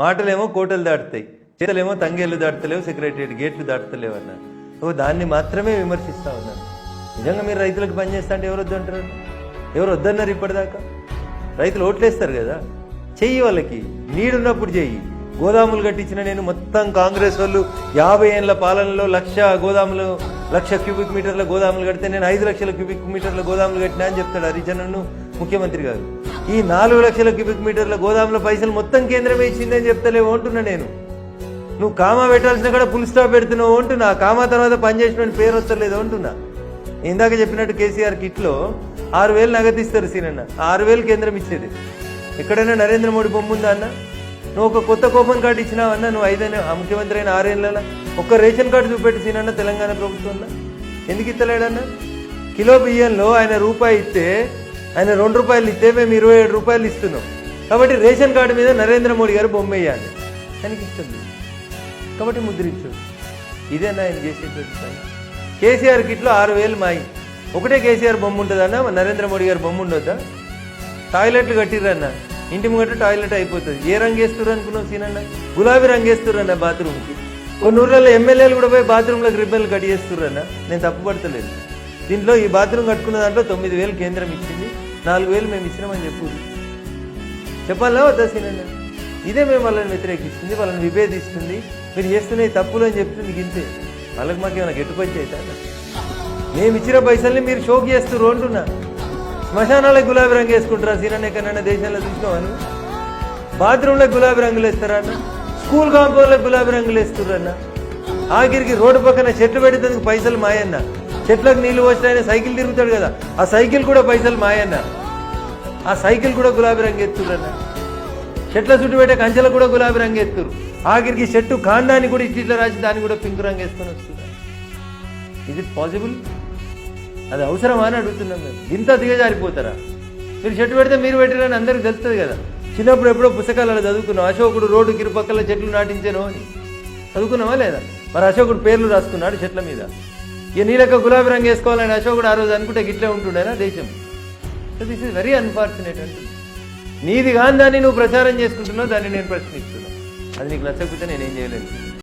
మాటలేమో కోటలు దాటుతాయి చేతలేమో తంగేళ్ళు దాటలేవు సెక్రటరియట్ గేట్లు దాటలేవు అన్నారు. ఓ దాన్ని మాత్రమే విమర్శిస్తా ఉన్నాను నిజంగా మీరు రైతులకు పనిచేస్తా అంటే ఎవరు వద్దంటారు? ఎవరు వద్దన్నారు ఇప్పటిదాకా? రైతులు ఓట్లేస్తారు కదా? చెయ్యి వాళ్ళకి నీడున్నప్పుడు చెయ్యి. గోదాములు కట్టించిన నేను మొత్తం కాంగ్రెస్ వాళ్ళు యాభై ఏళ్ళ పాలనలో లక్ష గోదాములు లక్ష క్యూబిక్ మీటర్ల గోదాములు కడితే నేను ఐదు లక్షల క్యూబిక్ మీటర్ల గోదాములు కట్టినా అని చెప్తాడు హరిజనను ముఖ్యమంత్రి గారు. ఈ నాలుగు లక్షల క్యూబిక్ మీటర్ల గోదాముల పైసలు మొత్తం కేంద్రమే ఇచ్చిందని చెప్తలేవు అంటున్నా నేను. నువ్వు కామా పెట్టాల్సిన కూడా ఫుల్ స్టాప్ పెడుతున్నావు అంటున్నా. ఆ కామా తర్వాత పనిచేసిన పేరు వస్తలేదు అంటున్నా. ఇందాక చెప్పినట్టు కేసీఆర్ కిట్లో ఆరు వేలు నగదిస్తారు సీనన్న. ఆరు వేలు కేంద్రం ఇచ్చేది. ఎక్కడైనా నరేంద్ర మోడీ బొమ్మ ఉందా అన్న? నువ్వు ఒక కొత్త కూపన్ కార్డు ఇచ్చినావు అన్న? నువ్వు ఐదైనా ముఖ్యమంత్రి అయిన ఆరేళ్ళ ఒక్క రేషన్ కార్డు చూపెట్టి సీనన్న తెలంగాణ ప్రభుత్వంలో. ఎందుకు ఇస్తలేడన్నా కిలో బియ్యంలో ఆయన రూపాయి ఇస్తే ఆయన రెండు రూపాయలు ఇస్తే మేము ఇరవై ఏడు రూపాయలు ఇస్తున్నాం. కాబట్టి రేషన్ కార్డు మీద నరేంద్ర మోడీ గారు బొమ్మ వేయాలి. ఆయనకి ఇష్టం లేదు. కాబట్టి ముద్రించు ఇదేనా ఆయన చేసేటువంటి పని కేసీఆర్ కిట్లో ఆరు వేలు మాయి. ఒకటే కేసీఆర్ బొమ్మ ఉంటుందన్నా నరేంద్ర మోడీ గారు బొమ్మ ఉండొద్దా? టాయిలెట్లు కట్టిర్రన్న ఇంటి ముంగట టాయిలెట్ అయిపోతుంది. ఏ రంగు వేస్తుర్రు అనుకున్నావు సీనన్న? గులాబీ రంగు వేస్తుర్రన్న బాత్రూమ్కి. కొన్ని ఊర్లలో ఎమ్మెల్యేలు కూడా పోయి బాత్రూంలోకి రిబ్బన్లు కట్ చేస్తుర్రన్న నేను తప్పుపడతలేదు. దీంట్లో ఈ బాత్రూమ్ కట్టుకున్న దాంట్లో తొమ్మిది వేలు కేంద్రం ఇచ్చింది. నాలుగు వేలు మేము ఇచ్చినామని చెప్పు. చెప్పాలా వద్దా సీనన్న? ఇదే మేము వాళ్ళని వ్యతిరేకిస్తుంది వాళ్ళని విభేదిస్తుంది. మీరు చేస్తున్న తప్పులు అని చెప్తుంది ఇంతే. వాళ్ళకి మాకు ఏమైనా గెట్టు మేము ఇచ్చిన పైసల్ని మీరు షోక్ చేస్తున్నారు అంటున్నా. శ్మశానాలకు గులాబీ రంగు వేసుకుంటారా సీనన్న? ఎక్కడైనా దేశాల్లో చూసినావా బాత్రూంలో గులాబీ రంగులు వేస్తారా అన్న? స్కూల్ కాంపౌండ్లకు గులాబీ రంగులు వేస్తుర్రన్న ఆఖరికి రోడ్డు పక్కన చెట్లు పెడితే పైసలు మాయన్న? చెట్లకు నీళ్ళు పోసిన సైకిల్ తిరుగుతాడు కదా. ఆ సైకిల్ కూడా పైసలు మాయన్న. ఆ సైకిల్ కూడా గులాబీ రంగు ఎత్తురన్న చెట్ల చుట్టూ పెట్టే కంచెలకు కూడా గులాబీ రంగు ఎత్తురు ఆఖరికి చెట్టు కాండాన్ని కూడా ఇట్లా రాసి దాన్ని కూడా పింక్ రంగు వేసుకొని వస్తున్నారు. ఇది పాసిబుల్ అది అవసరమా అని అడుగుతున్నాం మేము. ఇంత దిగజారిపోతారా? మీరు చెట్టు పెడితే మీరు పెట్టారని అందరికీ తెలుస్తుంది కదా. చిన్నప్పుడు ఎప్పుడో పుస్తకాలలో చదువుకున్నాం. అశోకుడు రోడ్డు కిరుపక్కల చెట్లు నాటించాను అని. చదువుకున్నావా లేదా? మరి అశోకుడు పేర్లు రాసుకున్నాడు చెట్ల మీద. ఇక నీలక గులాబీ రంగు వేసుకోవాలని అశోకుడు ఆ రోజు అనుకుంటే గిట్లే ఉంటుండేనా దేశం? So this is very unfortunate అంటుంది నీది కాని దాన్ని నువ్వు ప్రచారం చేసుకుంటున్నావు దాన్ని నేను ప్రశ్నిస్తున్నాను అది నీకు నచ్చకపోతే నేనేం చేయలేను.